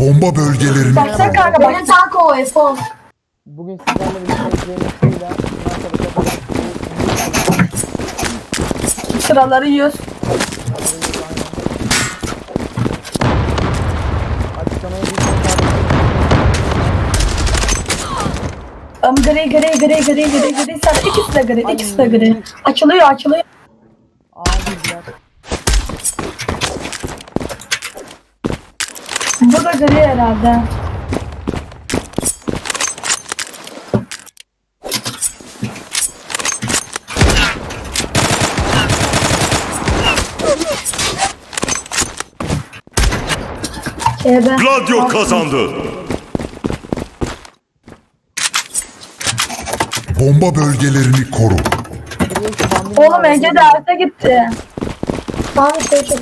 Bomba bölgelerini Baksana kanka Benim bak. tank o F10. Bugün sizlerle birlikte şeyler bundan sonra kadar Sıraları yiyoruz. açıklamaya bir Um, gri gri gri gri gri gri sarı ikisi de gri ikisi de gri. Açılıyor açılıyor. Aa güzel. Bu da gri herhalde. Gladio kazandı. bomba bölgelerini koru. Oğlum Ege derse gitti. Tamam işte çok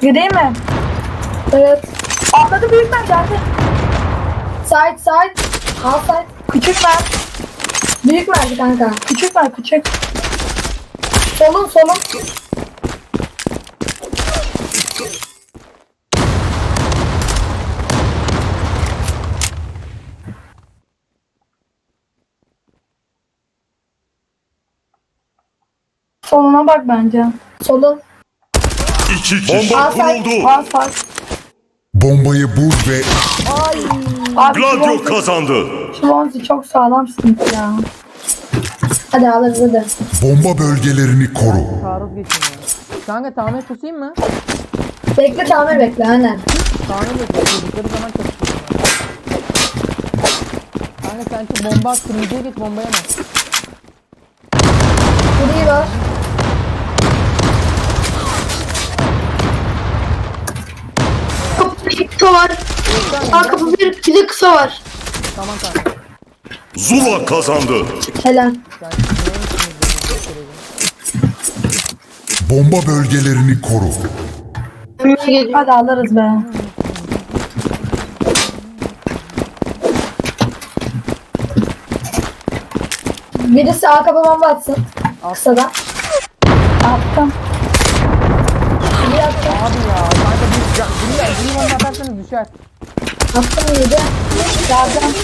Gri mi? Evet. Atladı büyük ben geldi. Side side. Al side. Küçük ben. Büyük merdi kanka. Küçük ben küçük. Solun solun. Soluna bak bence. Solun. İki kişi. Bomba kuruldu. Var. Bombayı bul ve Abi Gladio Şivonzi- kazandı. Şivonzi çok sağlamsın ya. Hadi alırız hadi. bomba bölgelerini koru. Taarruz geçin ya. Kanka tamir kusayım mı? Bekle tamir bekle aynen. Tamir bekliyor. Çocukları zaman çalışıyorum. Kanka sen şu bomba at, kırmızıya geç bombaya mı? Gri var. Kapı bir kısa var. Aa kapı bir, bir de kısa var. Tamam kanka. Zula kazandı. Helal. Bomba bölgelerini koru. Hadi alırız be. Birisi A kapı bomba atsın. Kısada. Attım. Düşer. Attım yedi. Yardım.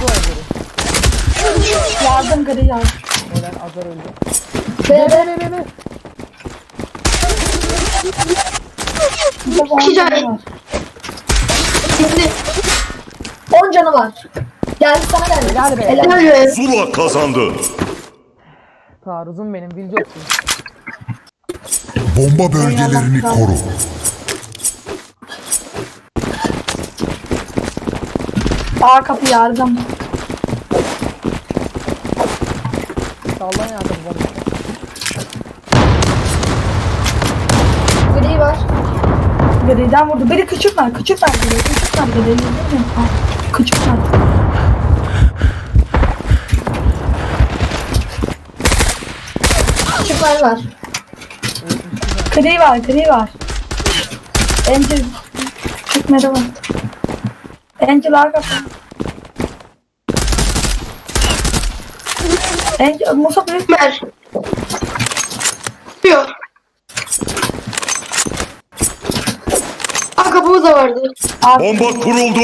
O evleri. Yardım gri yardım. Neden azar öldü. Be be be be. Tane. var. Şimdi 10 canı var. Geldi sana geldi. Helal be. Helal. böyle Zula kazandı. Taarruzum benim bilgi olsun. Bomba bölgelerini koru. A kapı yardım. Sallan ya kız bomba. Gri var. Gri'den vurdu. Biri küçük var. Küçük var. Gri. Küçük var. Gri. Küçük var. Küçük var var. Gri var. Gri var. Angel. Çıkmadı var. Angel A kapı. Angel. Musa büyük. ver. Yok. Aa kapımız da vardı. Bomba kuruldu.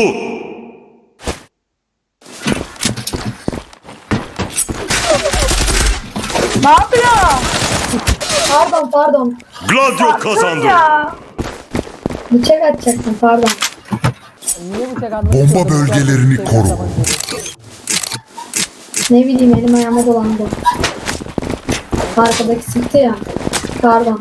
Ne yapıyor? Pardon pardon. Gladio kazandı. Ya. Bıçak atacaktım pardon. Niye Bomba bölgelerini koru. Ne bileyim elim ayağıma dolandı. Arkadaki sıktı ya. Pardon.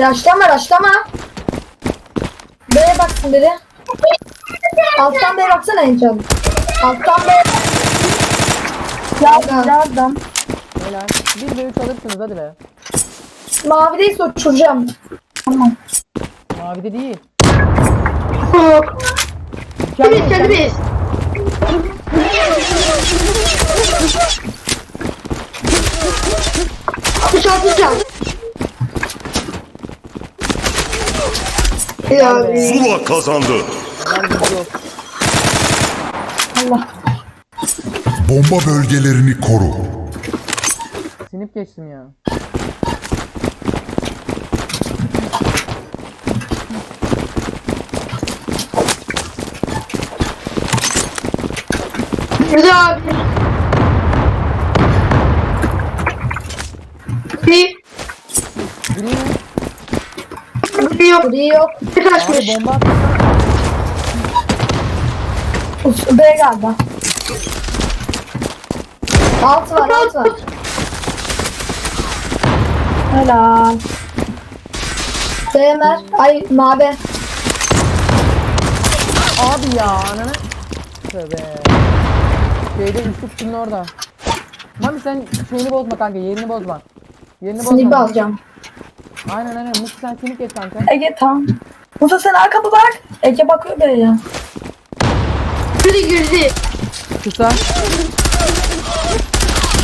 Raşlama raşlama. B'ye baksın biri. Alttan B'ye baksana Angel. Alttan B. Yardım. Yardım. Helal. Bir de üç alırsınız hadi be. Mavideyse uçuracağım. Tamam. Mavide değil. Yok. Mükemmel, Biz kendi biz. Altmış altı can. Ya Zula kazandı. Allah. Bomba bölgelerini koru. Sinip geçtim ya. Burada abi. Bir, Biri mi? Bir yok. Gri yok. Bir kaçmış. Bomba attı. Us- B galiba. Alt var alt var. Helal. Bemer. Ay mabe. Abi ya ananı. Tövbe. Şeyde üstü kutunun orada. Mami sen şeyini bozma kanka yerini bozma. Yerini bozma. Snip alacağım. Aynen aynen. Musi sen sinip geç kanka. Ege tamam. Musa sen arkamı bak. Ege bakıyor B'ye. Girdi girdi. Kısa.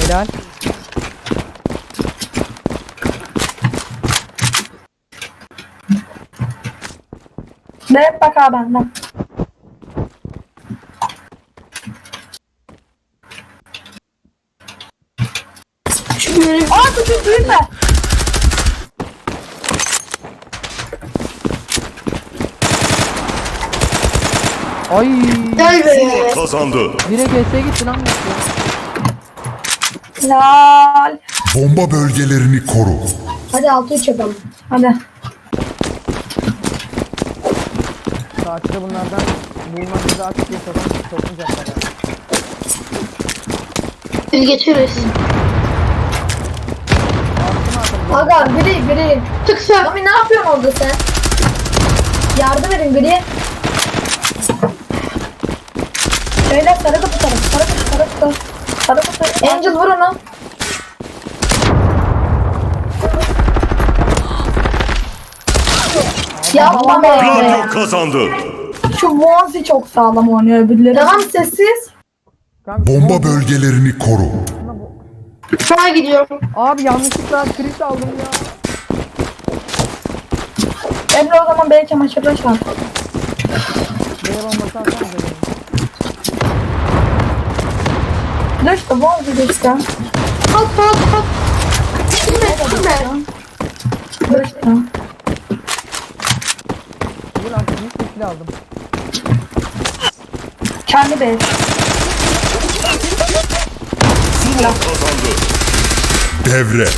Helal. B bak abi benden. Şükürüm. Aa kutu büyütme. Ay. Gel be. kazandı. Direkt S'ye gitti lan. Helal. Bomba bölgelerini koru. Hadi altı üç yapalım. Hadi. Saatçıda bunlardan bulmamızı daha çok yaşadan toplayacaklar ya. Biz attım. Aga gri gri. Tıksa. Mami ne yapıyorsun orada sen? Yardım edin gri. Beyler sarı kapı tarafı. Sarı kapı sarı kapı. Sarı kapı. Angel vur onu. Yapma be. Gladio kazandı. Şu Monzi çok sağlam oynuyor öbürleri. Tamam sessiz. Bomba bölgelerini koru. Sağa gidiyorum. Abi yanlışlıkla kriz aldım ya. Emre o zaman B çamaşırda çal. B'ye bombası atsana dedim. Dur işte Monzi işte. Kalk kalk kalk. Gitme gitme. Dur işte. Dur lan bir tekli aldım. Kendi B. Zula kazandı. Devre.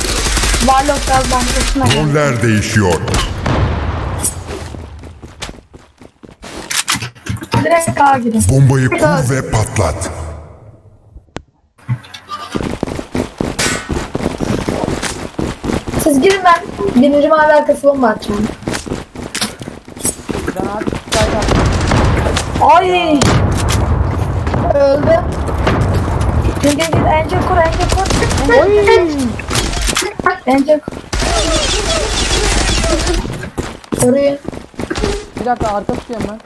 Varlık biraz bankasına gel. Roller değişiyor. Direkt A gidin. Bombayı kur ve patlat. Girin ben birinci mavi arkası bomba atacağım. Ben. Ay. Öldü. Gel gel gel. Angel kur Angel kur. Oy! Angel kur. Koruyun. Bir dakika arka tutuyorum ben.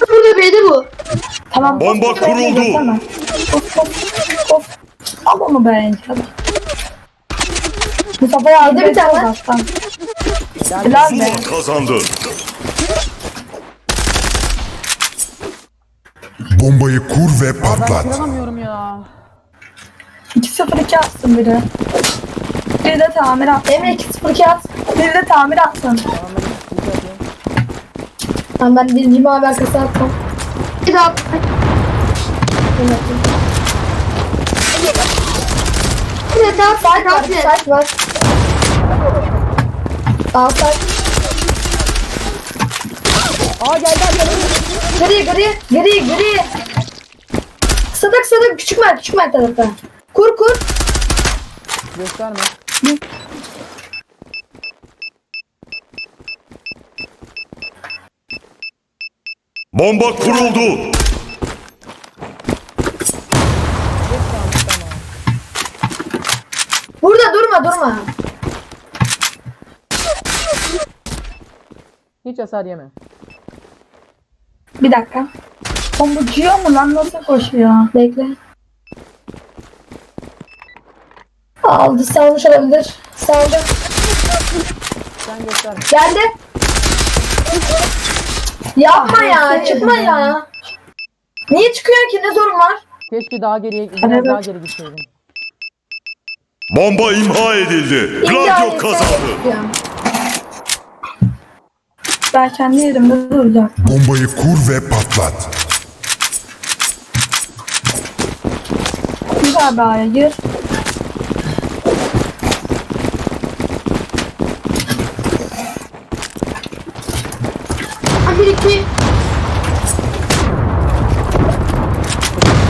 Burada B'de bu. Tamam. Bomba kuruldu. Of of of. Al onu be Angel. Mustafa yardım Yedi bir et. tane. Helal be. Kazandı. Bombayı kur ve Ben patlat. kıramıyorum ya. 2-0-2 atsın biri. Biri de tamir at. Emre 2-0-2 at. Biri de tamir atsın. Tamam ben bir ben birinci mavi arkası attım. Bir daha. Bunu atayım. Bir daha. Site var, site var. Site. Aa gel gel gel. Gri gri gri gri. Sadık sadık küçük mer küçük mer tarafta. Kur kur. Gösterme. Bomba kuruldu. Burada durma durma. Hiç hasar yeme. Bir dakika. Bombucuyor mu lan nasıl koşuyor? Bekle. Aldı salmış olabilir. Saldı. Sen göster. Geldi. Yapma ya çıkma ya. Niye çıkıyor ki ne sorun var? Keşke daha geriye, biraz Evet. daha geri gitseydin. Bomba imha edildi. Gladio insan kazandı. yapıyor. Ben kendi yerimde duracağım. Bombayı kur ve patlat. Güzel bir aya gir. Bir iki.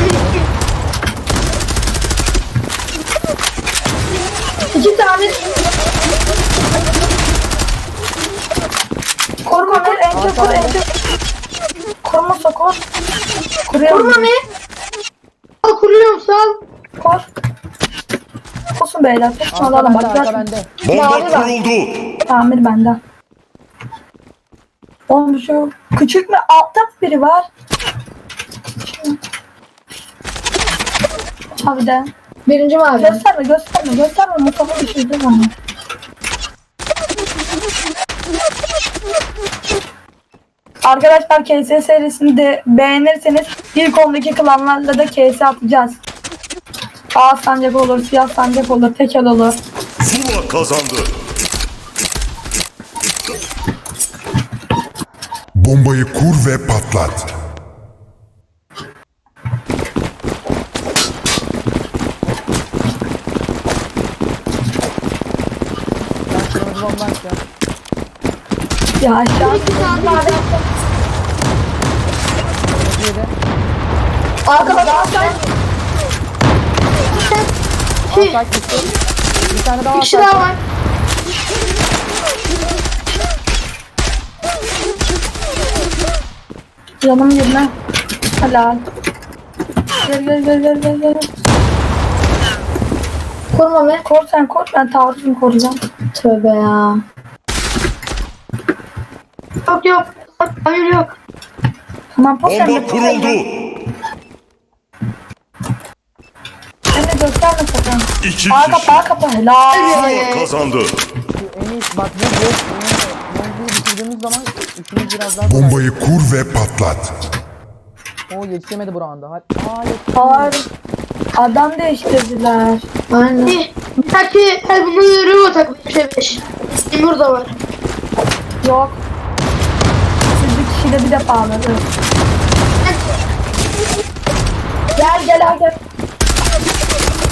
Bir iki. İki tane Koruma ver. Ence kur. Ence. Korumasa kor. Kuruyorum. Kurma ne? Al kuruyorum sal. Kor. Olsun beyler. Arka alalım. bende, Bak bende. Bomba kuruldu. Tamir bende. Oğlum şu küçük mü altta biri var. Abi de. birinci mavi. Gösterme gösterme gösterme Mustafa düşürdü bana. Arkadaşlar KS serisini de beğenirseniz ilk 12 klanlarla da KS atacağız. Ağ sancak olur, siyah sancak olur, tekel olur. Zula kazandı. Bombayı kur ve patlat. Ya aşağı yedi. Arkada daha sen. Kaç gitti? Bir tane daha Bir kişi daha var. canım yerine. Helal. Gel gel gel gel gel gel. Kurma mı? Kor sen kor ben taarruzunu koruyacağım. Tövbe ya. Yok yok. Hayır yok. Tamam pos sen de Bomba kuruldu. Sen de gösterme sakın. İki Pağa kişi. kapa pağa kapa helal. Zula kazandı. En iyi bak bu bu. Bombayı düşürdüğümüz zaman işimiz biraz daha kolay. Bombayı kur ve patlat. O yetişemedi bu anda. Hadi. Aa yetişemedi. Var. Adam değiştirdiler. Aynen. Bir. Belki el bunu Revo takmış. Şey beş. Timur da var. Yok. Kişiyle bir de bağladı. Gel gel gel gel.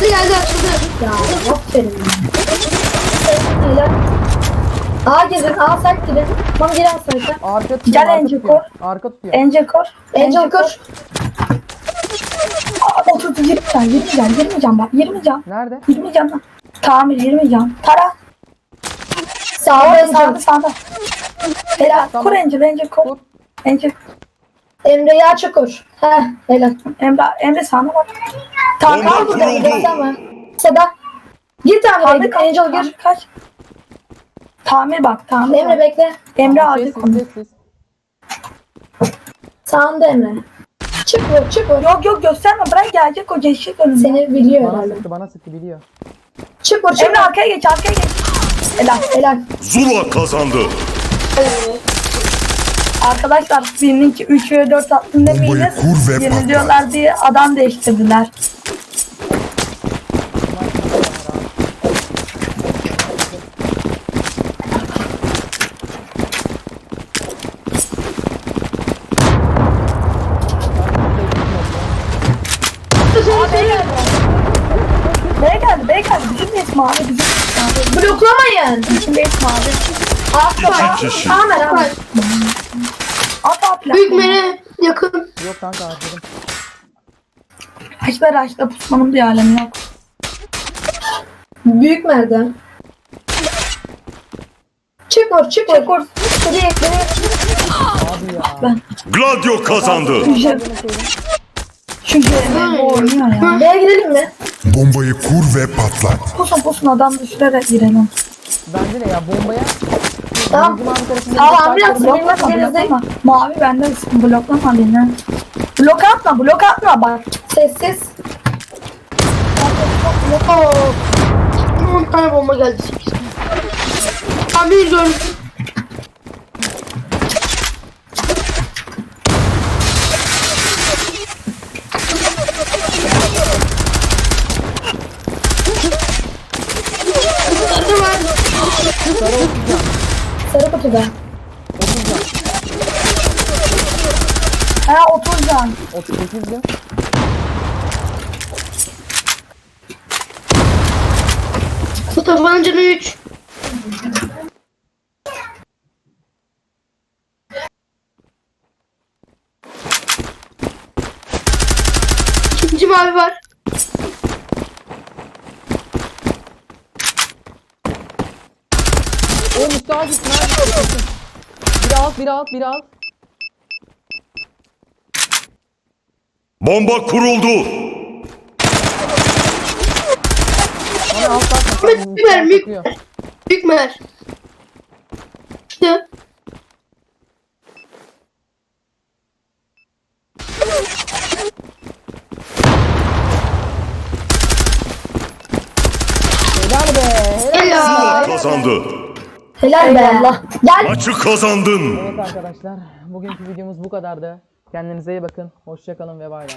Geldi geldi açıldı. Ya aferin. Helal. A girin, A sert girin. Tamam gir A site. Arka tutuyor. Gel arka Angel, tutuyor. kor. Arka tutuyor. Angel kor. Angel kur. Aa, Otur 20 can 20 can 20 can bak 20 can. Nerede? 20 can lan. Tamir 20 can. Tara. Sağda Sağda sağda. Tamam. Kur Angel Angel kur. Kur. Angel. Emre'yi aç kur. Heh helal. Emre, Emre sana bak. Tamam Bomba kaldı kuruldu. burada. Gösterme. Seda. Gir Tamir gir. kaç. Angel gir. kaç. Tamir bak tamir. Emre bekle. Emre Tamam, abi Sessiz konu. Sağında Emre. Çık vur çık vur. Yok yok gösterme bırak gelecek o geçecek önüne. Seni biliyor Bana herhalde. sıktı bana sıktı biliyor. Çık vur çık Emre vur. arkaya geç arkaya geç. Helal. Helal. Zula kazandı. Arkadaşlar birinin ki 3 ve 4 attın demeyiniz. Yeniliyorlar diye adam değiştirdiler. B'ye geldi B'ye geldi. Bizim de abi bizim de abi. Bloklamayın. Bizim de ismi abi. İki kişi. At at Büyük mene yakın. Yok kanka harcadım. Haçlar haçla pusmanın bir alemi yok. Büyük nerede? Çık vur çık geri. Abi ya. Gladio kazandı. C'nin bu oynuyor ya. B'ye girelim mi? Bombayı kur ve patlat. Pusun pusun adam düşürerek girelim. Bence de ya bombaya. Tamam. Tamam, farklı- Benim bloklama. Mavi bende bloklama beni. Blok atma blok atma bak. Sessiz. Oo. tane bomba geldi. Abi var? Sarı 30 can. Sarı kutuda. 30 can. Ha 30 can. 38 de. Mustafa'nın canı 3. İkinci mavi var. O Mustafa gitsin abi. Biri alt, biri alt, biri alt. Bomba kuruldu. Bana alt bak. Ahmet, Mustafa biber, büyük- bakıyor. Büyük mer. İşte. Helal be. Helal. Kazandı. Helal be. Allah. Gel. Maçı kazandın. Evet arkadaşlar. Bugünkü videomuz bu kadardı. Kendinize iyi bakın. Hoşçakalın ve bay bay.